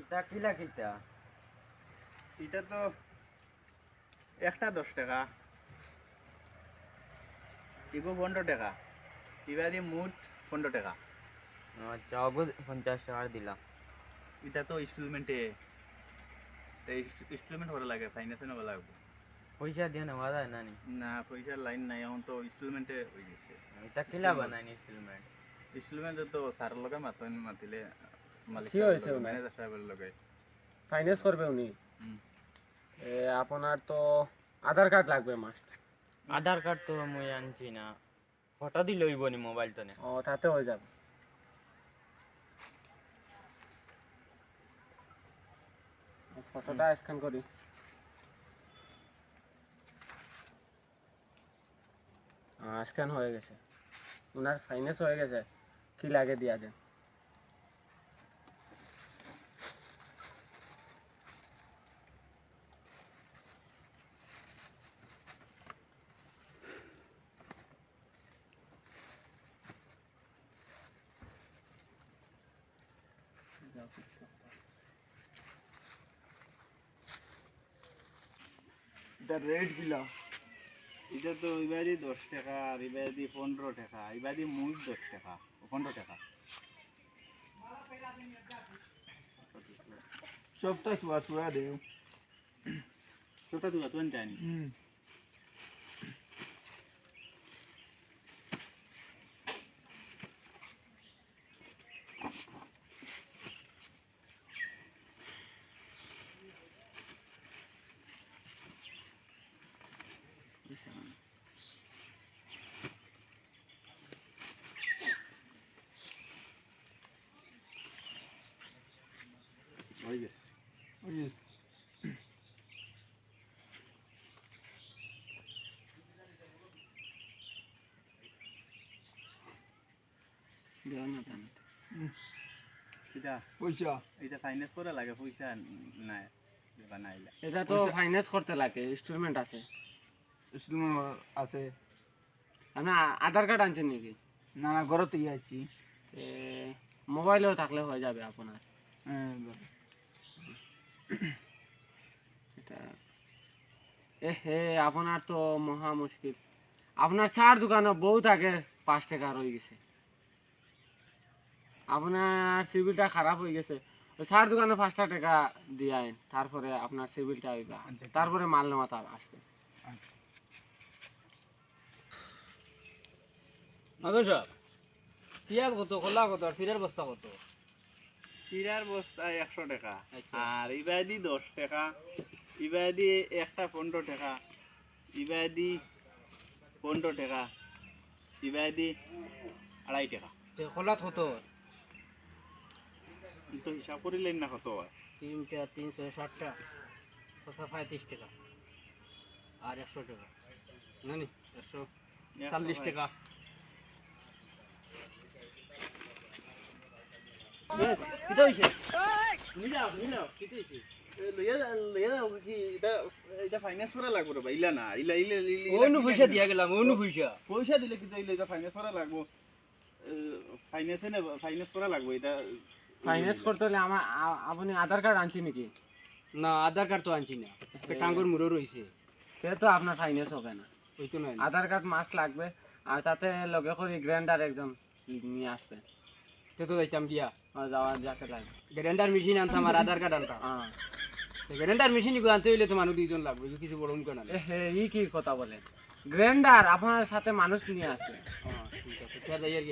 কিতা কিলা কিতা এটা তো একটা দশ টাকা। ইগো পনেরো টাকা। ইবাদি মুঠ পনেরো টাকা। আচ্ছা পঞ্চাশ টাকার দিলাম। এটা তো ইনস্টলমেন্টে ইনস্টলমেন্ট করা লাগে ফাইন্যান্সে নেওয়া লাগবে। পয়সা দিয়ে নেওয়া যায় না নি? পয়সার লাইন নাই এখন তো ইনস্টলমেন্টে হয়ে গেছে। এটা কিলা বানাই ইনস্টলমেন্ট? ইনস্টলমেন্টে তো স্যারের লগে মাতন মাতিলে কি হয়েছে? ম্যানেজার সাহেবের লগে ফাইন্যান্স করবে উনি? এ, আপনার তো আধার কার্ড লাগবে মাস্ট আধার কার্ড তো মুই আনছি না। ফটো দিলে হইব নি মোবাইল তো ও তাতে হয়ে যাবে। ফটোটা স্ক্যান করি স্ক্যান হয়ে গেছে। ওনার ফাইন্যান্স হয়ে গেছে। কি লাগে দিয়া যায় এটা রেটগুলা এটা তো এবারই দশ টাকা আর এবারই পনেরো টাকা এবারই মুঠ দশ টাকা পনেরো টাকা সবটা চুয়া চুয়া দেও ছোটা তুই তুই জানি হয়ে গেছে এটা লাগে তো ফাইন্যান্স করতে ইনস্টলমেন্ট আছে ইনস্টলমেন্ট আছে আপনার আধার কার্ড আনছেন নাকি না না ঘরতেই আছি এ, মোবাইলেও থাকলে হয়ে যাবে আপনার হ্যাঁ, এটা। এ হে আপনার তো মহা মুশকিল। আপনার চার দোকানে বহুত আগে পাঁচ টাকা রয়ে গেছে। আপনার সিভিলটা খারাপ হয়ে গেছে। চার দোকানে পাঁচটা টাকা দিয়ে আইন তারপরে আপনার সিভিলটা হইবা। তারপরে মাল নেওয়া তার আসবে। মাধব সাহেব পিঁয়াজ কত কলা কত আর সিরের বস্তা কত? চিরার বস্তা একশো টাকা। আচ্ছা। আর ইবাদি দশ টাকা। ইবাদি একটা পনেরো টাকা। ইবাদি পনেরো টাকা। ইবাদি আড়াই টাকা। তে কলাত কত তো হিসাব করিলেন না কত তিনটা তিনশো ষাটটা ছশো পঁয়ত্রিশ টাকা। আর একশো টাকা। জানি একশো চল্লিশ টাকা। কিটা হয়েছে মিলাও মিলাও কিটা হয়েছে লইয়া লইয়া কি এটা এটা ফাইন্যান্স করা লাগবে রে ইলা না ইলা ইলা অন্য পয়সা দিয়া গেলাম অন্য পয়সা। পয়সা দিলে কিন্তু ইলা এটা ফাইন্যান্স করা লাগবে। ফাইন্যান্সে না ফাইন্যান্স করা লাগবে এটা। ফাইন্যান্স করতে হলে আমার আ- আপনি আধার কার্ড আনছেন নাকি? না আধার কার্ড তো আনছি না। টাঙ্গর মুড়ো রয়েছে সে তো আপনার ফাইন্যান্স হবে না। ওই তো নয় আধার কার্ড মাস্ট লাগবে আর তাতে লগে করে গ্র্যান্ডার একজন নিয়ে আসবে। তো যাইতাম দিয়া আর যাওয়া যাকে লাগবে গ্যারেন্ডার মেশিন আনতাম আর আধার কার্ড আনতাম গ্যারেন্ডার মেশিন আনতে হইলে তো মানুষ দুইজন লাগবে কিছু বড় মুখে না এ হে ই কি কথা বলেন গ্র্যান্ডার আপনার সাথে মানুষ নিয়ে আসে ঠিক আছে যাই